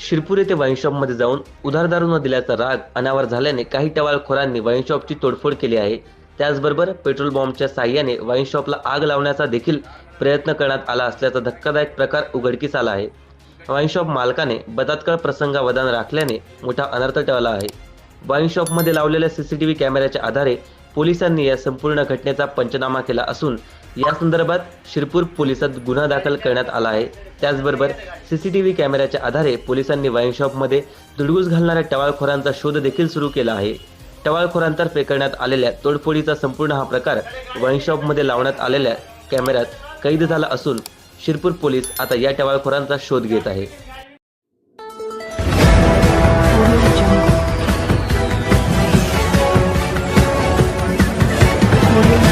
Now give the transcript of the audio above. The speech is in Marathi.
शिरपूर येथे वाईनशॉपमध्ये जाऊन उधारदारू न दिल्याचा राग अनावर झाल्याने काही टवाळखोरांनी वाईनशॉपची तोडफोड केली आहे. त्याचबरोबर पेट्रोल बॉम्बच्या साह्याने वाईनशॉपला आग लावण्याचा देखील प्रयत्न करण्यात आला असल्याचा धक्कादायक प्रकार उघडकीस आला आहे. वाईनशॉप मालकाने बलात्कार प्रसंगावधान राखल्याने मोठा अनर्थ टळला आहे. वाईनशॉपमध्ये लावलेल्या सीसीटीव्ही कॅमेऱ्याच्या आधारे पोलिसांनी या संपूर्ण घटनेचा पंचनामा केला असून या संदर्भात शिरपूर पोलिसात गुन्हा दाखल करण्यात आला आहे. त्याचबरोबर सीसीटीव्ही कॅमेऱ्याच्या आधारे पोलिसांनी वाईन शॉपमध्ये दुडगूस घालणाऱ्या टवाळखोरांचा शोध देखील सुरू केला आहे. टवाळखोरांतर्फे करण्यात आलेल्या तोडफोडीचा संपूर्ण हा प्रकार वाईन शॉपमध्ये लावण्यात आलेल्या कॅमेऱ्यात कैद झाला असून शिरपूर पोलीस आता या टवाळखोरांचा शोध घेत आहे. Audio